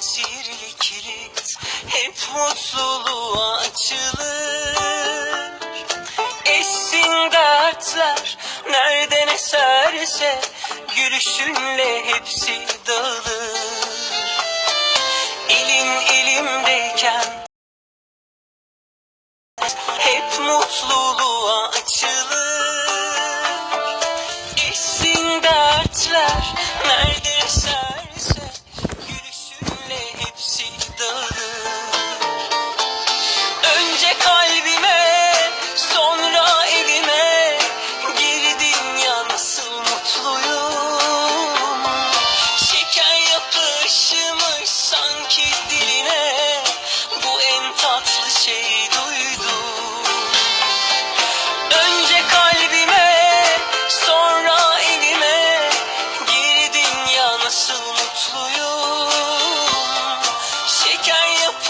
zincirli kilit hep mutluluğa açılır. Essin dertler nereden eserse gülüşünle hepsi dağılır. Elin elimdeyken hep mutluluğa açılır. are you?